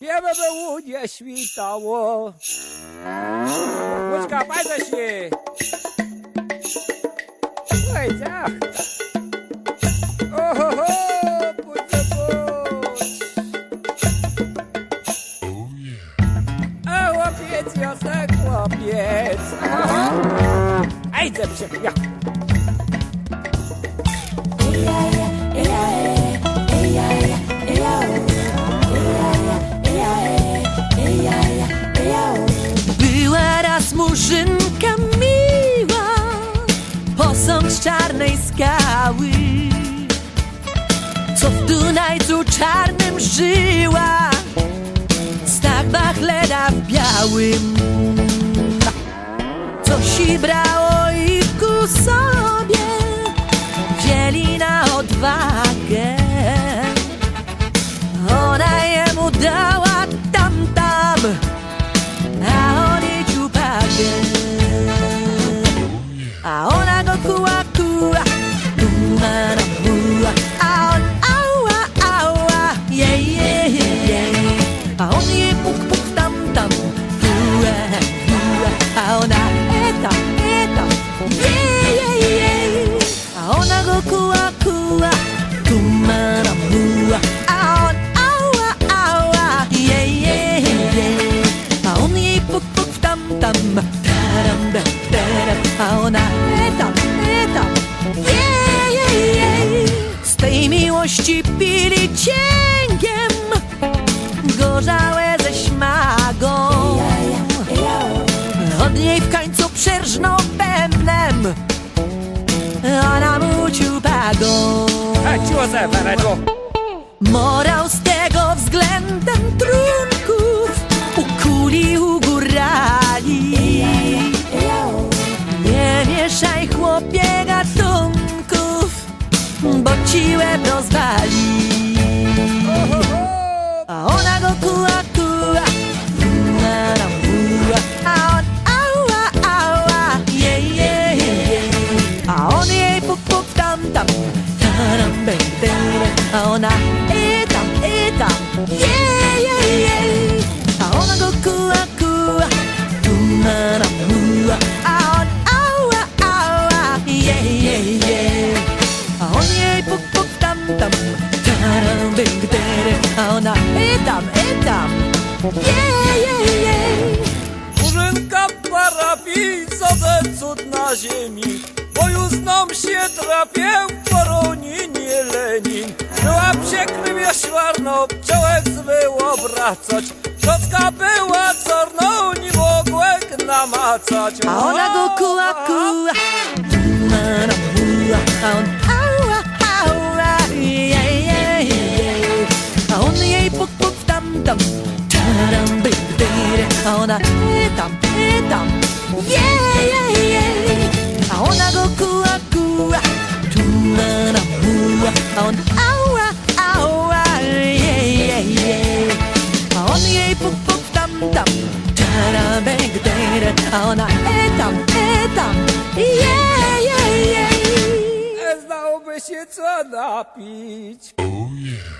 Wiemy, by łunie świtało. Łuczka, pajdę się! Oj, zach! Ohoho, pójdź, pójdź! A chłopiec, Josek, chłopiec! Ej, zep się, ja! Murzynka miła, posąg z czarnej skały, co w Dunajcu czarnym żyła, znak Bachleda w białym. Co si brało i ku sobie wzięli na odwagę. A ona etam, etam, jej, jej, jej. Z tej miłości pili cięgiem, gorzałe ze śmagą. Od niej w końcu przerżnął bębnem, ona Feredu! Morał z tego względem trunków ukuli u górali. Nie mieszaj chłopie gatunków, bo ci łeb rozwali. A ona go kuła, a ona i tam, i tam, jej, jej, jej. Murzynka parafii, sadzę cud na ziemi, bo już nam się Lenin. Przekrywie szwarną, czołek zbył obracać, Kocka była czarną, nie mogłem namacać. A ona go kuła, kuła, kuła na buła, a on ała, ała, jej, jej, jej. A on jej puk, puk, tam, tam, taram, by, by, a ona i tam, i tam, jej, jej, jej. A ona a ona i tam, i tam, jej, jej, jej. Znałby się co napić. Oh yeah.